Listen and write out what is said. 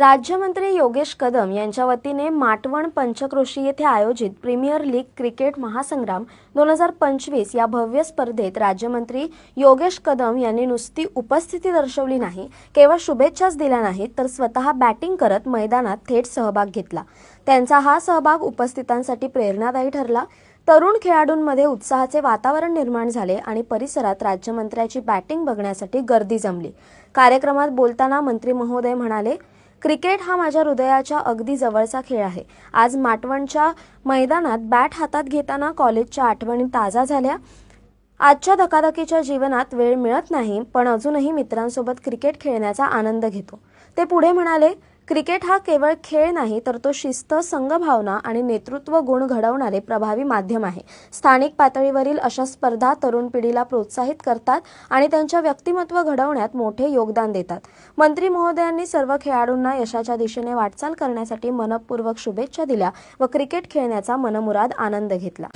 राज्यमंत्री योगेश कदम यांच्या वतीने माटवण पंचक्रोशी येथे आयोजित प्रीमियर लीग क्रिकेट महासंग्राम दोन हजार पंचवीस या भव्य स्पर्धेत राज्यमंत्री योगेश कदम यांनी नुसती उपस्थिती दर्शवली नाही केवळ शुभेच्छाच दिल्या नाहीत तर स्वतः बॅटिंग करत मैदानात थेट सहभाग घेतला. त्यांचा हा सहभाग उपस्थितांसाठी प्रेरणादायी ठरला. तरुण खेळाडूंमध्ये उत्साहाचे वातावरण निर्माण झाले आणि परिसरात राज्यमंत्र्याची बॅटिंग बघण्यासाठी गर्दी जमली. कार्यक्रमात बोलताना मंत्री महोदय म्हणाले क्रिकेट हा माझ्या हृदयाच्या अगदी जवळचा खेळ आहे. आज माटवणच्या मैदानात बॅट हातात घेताना कॉलेजच्या आठवणी ताजा झाल्या. आजच्या धकाधकीच्या जीवनात वेळ मिळत नाही पण अजूनही मित्रांसोबत क्रिकेट खेळण्याचा आनंद घेतो. ते पुढे म्हणाले क्रिकेट हा केवळ खेळ नाही तर तो शिस्त संघभावना आणि नेतृत्व गुण घडवणारे प्रभावी माध्यम आहे. स्थानिक पातळीवरील अशा स्पर्धा तरुण पिढीला प्रोत्साहित करतात आणि त्यांच्या व्यक्तिमत्व घडवण्यात मोठे योगदान देतात. मंत्री महोदयांनी सर्व खेळाडूंना यशाच्या दिशेने वाटचाल करण्यासाठी मनपूर्वक शुभेच्छा दिल्या व क्रिकेट खेळण्याचा मनमुराद आनंद घेतला.